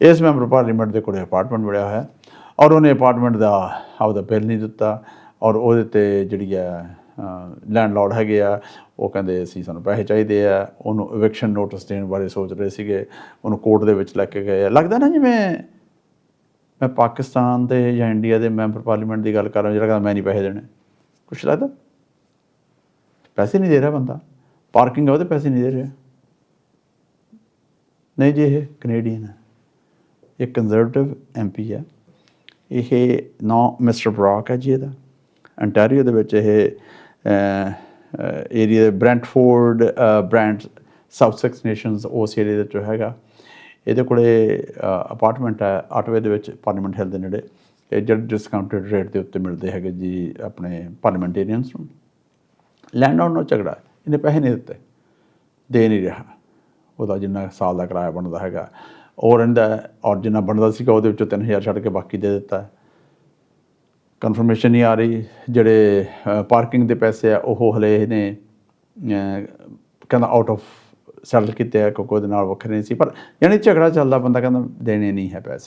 ਇਸ member parliament ਦੇ ਕੋਲੇ ਅਪਾਰਟਮੈਂਟ ਮਿਲਿਆ ਹੋਇਆ ਔਰ ਉਹਨੇ ਅਪਾਰਟਮੈਂਟ ਦਾ ਆਪਦਾ ਬਿੱਲ ਨਹੀਂ ਦਿੱਤਾ ਔਰ ਉਹਦੇ ਤੇ ਜਿਹੜੀ ਹੈ ਲੈਂਡਲੌਰਡ ਹੈਗੇ ਆ, ਉਹ ਕਹਿੰਦੇ ਅਸੀਂ ਸਾਨੂੰ ਪੈਸੇ ਚਾਹੀਦੇ ਆ, ਉਹਨੂੰ ਇਵੈਕਸ਼ਨ ਨੋਟਿਸ ਦੇਣ ਬਾਰੇ ਸੋਚ ਰਹੇ ਸੀਗੇ, ਉਹਨੂੰ ਕੋਰਟ ਦੇ ਵਿੱਚ ਲੈ ਕੇ ਗਏ ਆ। ਲੱਗਦਾ ਨਾ ਜਿਵੇਂ ਮੈਂ ਪਾਕਿਸਤਾਨ ਦੇ ਜਾਂ ਇੰਡੀਆ ਦੇ ਮੈਂਬਰ ਪਾਰਲੀਮੈਂਟ ਦੀ ਗੱਲ ਕਰ ਰਿਹਾ, ਜਿਹੜਾ ਕਹਿੰਦਾ ਮੈਂ ਨਹੀਂ ਪੈਸੇ ਦੇਣੇ। ਕੁਛ ਲੱਗਦਾ? ਪੈਸੇ ਨਹੀਂ ਦੇ ਰਿਹਾ ਬੰਦਾ। ਪਾਰਕਿੰਗ ਆ, ਉਹਦੇ ਪੈਸੇ ਨਹੀਂ ਦੇ ਰਿਹਾ। ਨਹੀਂ ਜੀ, ਇਹ ਕੈਨੇਡੀਅਨ ਹੈ। ਇਹ ਕੰਜ਼ਰਵੇਟਿਵ ਐਮਪੀ ਹੈ। ਇਹ ਨੌ ਮਿਸਟਰ ਬਰਾਕ ਹੈ ਜੀ ਇਹਦਾ। ਅੰਟਾਰੀਓ ਦੇ ਵਿੱਚ ਇਹ ਏਰੀਆ ਦੇ Brentford Brent South six nations ਉਸ ਏਰੀਆ ਦੇ ਵਿੱਚ ਹੈਗਾ। ਇਹਦੇ ਕੋਲੇ ਅਪਾਰਟਮੈਂਟ ਹੈ ਆਟਵੇ ਦੇ ਵਿੱਚ ਪਾਰਲੀਮੈਂਟ ਹਿੱਲ ਦੇ ਨੇੜੇ। ਇਹ ਜਿਹੜੇ ਡਿਸਕਾਊਂਟਡ ਰੇਟ ਦੇ ਉੱਤੇ ਮਿਲਦੇ ਹੈਗੇ ਜੀ ਆਪਣੇ ਪਾਰਲੀਮੈਂਟੇਰੀਅਨਸ ਨੂੰ। ਲੈਂਡ ਆਊਟ ਨੂੰ ਝਗੜਾ, ਇਹਨੇ ਪੈਸੇ ਨਹੀਂ ਦਿੱਤੇ। ਦੇ ਨਹੀਂ ਰਿਹਾ। ਉਹਦਾ ਜਿੰਨਾ ਸਾਲ ਦਾ ਕਿਰਾਇਆ ਬਣਦਾ ਹੈਗਾ। ਔਰ ਇਹਦਾ ਔਰ ਜਿੰਨਾ ਬਣਦਾ ਸੀਗਾ ਉਹਦੇ ਵਿੱਚੋਂ 3000 ਛੱਡ ਕੇ ਬਾਕੀ ਦੇ ਦਿੱਤਾ ਕਨਫਰਮੇਸ਼ਨ ਨਹੀਂ ਆ ਰਹੀ ਜਿਹੜੇ ਪਾਰਕਿੰਗ ਦੇ ਪੈਸੇ ਆ ਉਹ ਹਲੇ ਇਹਨੇ ਅਹ, ਕਹਿੰਦਾ ਆਊਟ ਆਫ ਸੈਟਲ ਕੀਤੇ ਆ ਕਿਉਂਕਿ ਉਹਦੇ ਨਾਲ ਵੱਖਰੇ ਨਹੀਂ ਸੀ। ਪਰ ਯਾਨੀ ਝਗੜਾ ਚੱਲਦਾ ਬੰਦਾ ਕਹਿੰਦਾ ਦੇਣੇ ਨਹੀਂ ਹੈ ਪੈਸੇ।